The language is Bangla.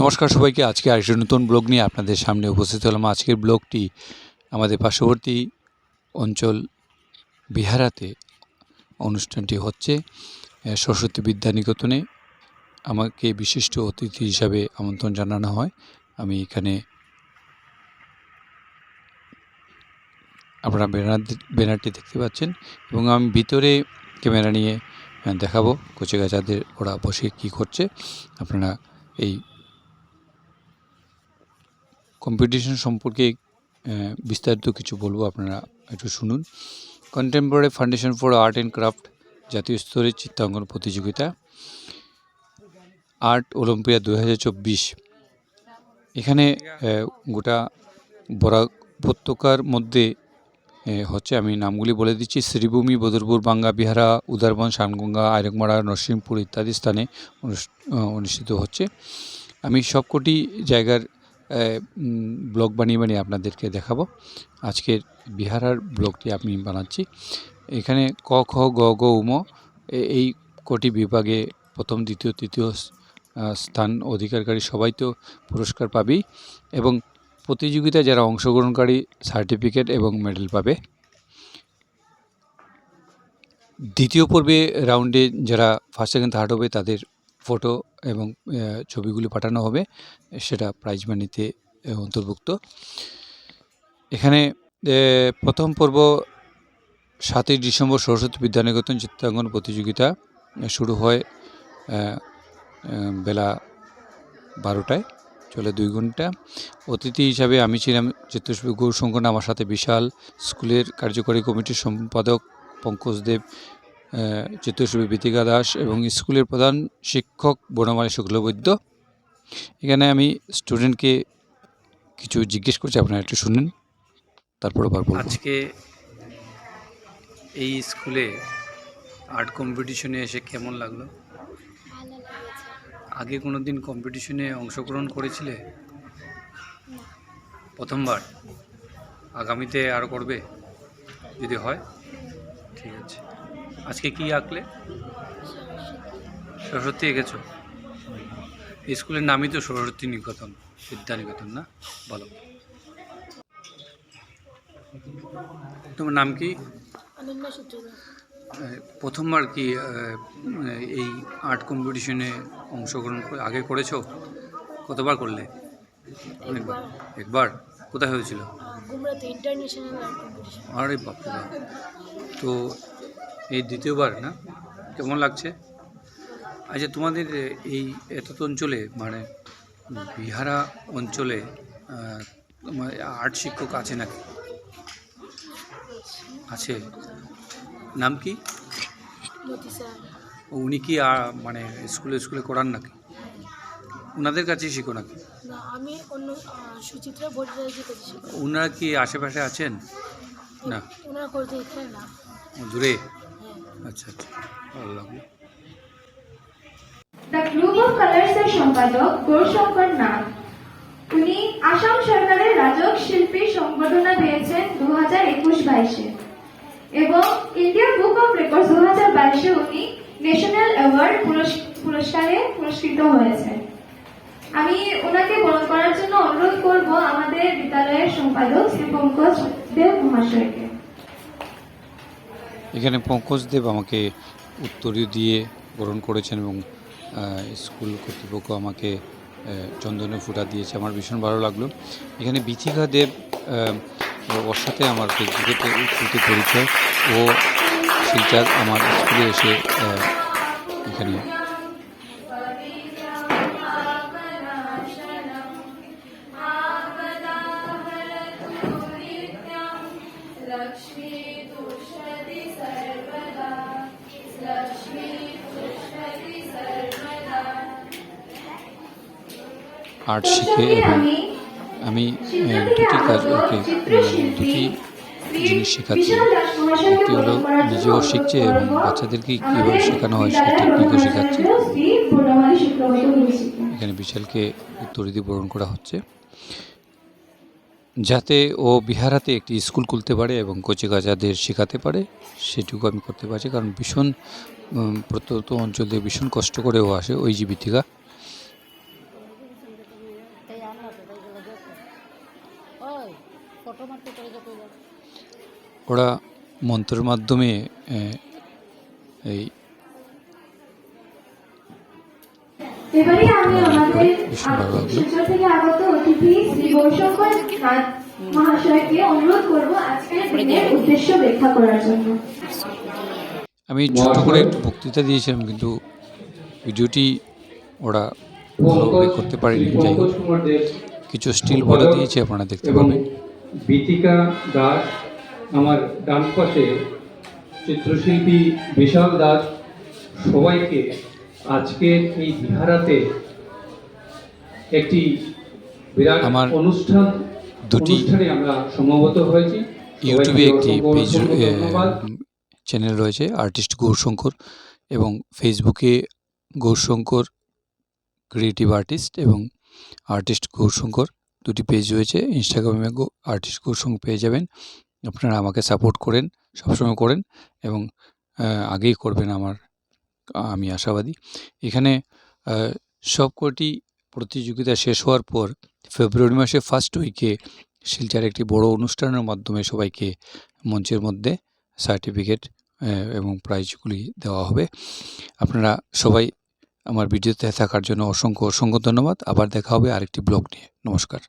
নমস্কার সবাইকে। আজকে আরেকটি নতুন ব্লগ নিয়ে আপনাদের সামনে উপস্থিত হলাম। আজকের ব্লগটি আমাদের পার্শ্ববর্তী অঞ্চল বিহারাতে অনুষ্ঠানটি হচ্ছে সরস্বতী বিদ্যানিকেতনে আমাকে বিশিষ্ট অতিথি হিসাবে আমন্ত্রণ জানানো হয়। আমি এখানে আপনারা ব্যানার ব্যানারটি দেখতে পাচ্ছেন এবং আমি ভিতরে ক্যামেরা নিয়ে দেখাবো। কচিকাচাদের ওরা বসে কী করছে। আপনারা এই কম্পিটিশন সম্পর্কে বিস্তারিত কিছু বলব, আপনারা একটু শুনুন। Contemporary foundation for art and craft জাতীয় স্তরের চিত্রাঙ্কন প্রতিযোগিতা, আর্ট অলিম্পিয়া দু হাজার চব্বিশ। এখানে গোটা বরাক উপত্যকার মধ্যে হচ্ছে আমি নামগুলি বলে দিচ্ছি, শ্রীভূমি, বদরপুর, বাঙ্গা, বিহারা, উদারবন, শানগঙ্গা আইরকমারা নরসিংপুর ইত্যাদি স্থানে অনুষ্ঠিত হচ্ছে। আমি সবকটি জায়গার ব্লগ বানিয়ে বানিয়ে আপনাদেরকে দেখাবো। আজকের বিহারার ব্লগটি আমি বানাচ্ছি। এখানে ক, খ, গ গ উম এই কটি বিভাগে প্রথম, দ্বিতীয়, তৃতীয় স্থান অধিকারকারী সবাই তো পুরস্কার পাবেই এবং প্রতিযোগিতায় যারা অংশগ্রহণকারী সার্টিফিকেট এবং মেডেল পাবে। দ্বিতীয় পর্বে রাউন্ডে যারা ফার্স্ট, সেকেন্ড, থার্ড হবে তাদের ফটো এবং ছবিগুলি পাঠানো হবে, সেটা প্রাইজ মানিতে অন্তর্ভুক্ত। এখানে প্রথম পর্ব সাতই ডিসেম্বর সরস্বতী বিদ্যানিকেতন চিত্রাঙ্কন প্রতিযোগিতা শুরু হয় বেলা বারোটায়, চলে দুই ঘণ্টা। অতিথি হিসাবে আমি ছিলাম চিত্রশিল্পী গৌরশঙ্কর আমার সাথে বিশাল স্কুলের কার্যকরী কমিটির সম্পাদক পঙ্কজ দেব চিত্রশিল্পী বিতিকা দাস এবং স্কুলের প্রধান শিক্ষক বনমালী শুক্লবৈদ্য। এখানে আমি স্টুডেন্টকে কিছু জিজ্ঞেস করছি আপনারা একটু শুনুন তারপর আবার আজকে এই স্কুলে আর্ট কম্পিটিশনে এসে কেমন লাগল? আগে কোনো দিন কম্পিটিশনে অংশগ্রহণ করেছিলে? প্রথমবার? আগামীতে আরও করবে? যদি হয় ঠিক আছে। আজকে কি আঁকলে? সরস্বতী এঁকেছো? স্কুলের নামই তো সরস্বতী নিকেতন বিদ্যানিকেতন না? বলো। তোমার নাম কি? প্রথমবার কি এই আর্ট কম্পিটিশনে অংশগ্রহণ করে- আগে করেছ? কতবার করলে? অনেকবার। একবার? কোথায় হয়েছিল? আরে বাপরে বাপ। তো এই দ্বিতীয়বার না? কেমন লাগছে? আচ্ছা তোমাদের এই এতত অঞ্চলে মানে বিহারা অঞ্চলে তোমার আর্ট শিক্ষক আছে নাকি? আছে। নাম কি? উনি কি মানে স্কুলে স্কুলে করান নাকি? ওনাদের কাছেই শিখো নাকি? না আমি অন্য সুচিত্রা ভট্টাচার্যের কাছে শিখি। ওনারা কি আশেপাশে আছেন? না। ওনারা দূরে? আচ্ছা আচ্ছা। ভালো লাগল। গ্রুপ অফ কালার্সের সম্পাদক গৌরশঙ্কর উনি আসাম সরকারের রাজক শিল্পী পেয়েছেন দু হাজার একুশ বাইশে। এবং বুক অফ রেকর্ডস দু হাজার বাইশে উনি ন্যাশনাল অ্যাওয়ার্ড পুরস্কারে পুরস্কৃত হয়েছে আমি ওনাকে বরণ করার জন্য অনুরোধ করব আমাদের বিদ্যালয়ের সম্পাদক শ্রী পঙ্কজ দেব মহাশয়কে এখানে পঙ্কজ দেব আমাকে উত্তরীয় দিয়ে গ্রহণ করেছেন এবং স্কুল কর্তৃপক্ষ আমাকে চন্দনে ফুটা দিয়েছে। আমার ভীষণ ভালো লাগল। এখানে বিথিকা দেব ওর সাথে আমার ফেসবুকেতে উত্তরিত পরিচয় ও শিলচার আমার স্কুলে এসে এখানে আর্ট শিখে এবং আমি দুটি কাজ ওকে দুটি জিনিস শেখাচ্ছি একটি হলো নিজেও শিখছে এবং বাচ্চাদেরকে কীভাবে শেখানো হয় সেই টেকনিকও শেখাচ্ছে। এখানে বিশালকে উত্তরীদি বরণ করা হচ্ছে। যাতে ও বিহারাতে একটি স্কুল খুলতে পারে এবং কচিকাচাদের শেখাতে পারে সেটুকু আমি করতে পারছি। কারণ ভীষণ প্রত্যন্ত অঞ্চল দিয়ে ভীষণ কষ্ট করে ও আসে ওই জীবিতিকা ওই ফটো মারতে চলে যেতে যাও ওরা মন্ত্রের মাধ্যমে এই এবারে আমি আমাদের ভীষণ শিলচর থেকে আগত অতিথি শ্রী গৌরশঙ্কর নাথ মহাশয়কে অনুরোধ করব আজকের দিনের উদ্দেশ্য ব্যাখ্যা করার জন্য। আমি ছোট করে একটু বক্তৃতা দিয়েছিলাম কিন্তু ভিডিওটি ওরা ভালোভাবে করতে পারেনি। যাই হোক কিছু স্টিল বলে দিয়েছে আপনারা দেখতে পাবেন। বিতিকা দাস আমার ডান পাশে চিত্রশিল্পী বিশাল দাস সবাইকে আজকের এই বিহারাতে একটি বিরাট আমার অনুষ্ঠান দুটি অনুষ্ঠানে আমরা সমবেত হয়েছি। ইউটিউবে একটি পেজ চ্যানেল রয়েছে আর্টিস্ট গৌরশঙ্কর এবং ফেসবুকে গৌরশঙ্কর ক্রিয়েটিভ আর্টিস্ট এবং আর্টিস্ট গৌরশঙ্কর দুটি পেজ রয়েছে। ইনস্টাগ্রামে আর্টিস্ট গৌরশঙ্কর পেয়ে যাবেন। আপনারা আমাকে সাপোর্ট করেন সবসময় করেন এবং আগেই করবেন আমার আমি আশাবাদী। এখানে আহ, সবকটি প্রতিযোগিতা শেষ হওয়ার পর ফেব্রুয়ারি মাসে ফার্স্ট উইকে শিলচার একটি বড় অনুষ্ঠানের মাধ্যমে সবাইকে মঞ্চের মধ্যে সার্টিফিকেট এবং প্রাইজগুলি দেওয়া হবে। আপনারা সবাই আমার ভিডিওতে থাকার জন্য অসংখ্য অসংখ্য ধন্যবাদ। আবার দেখা হবে আরেকটি ব্লগ নিয়ে। নমস্কার।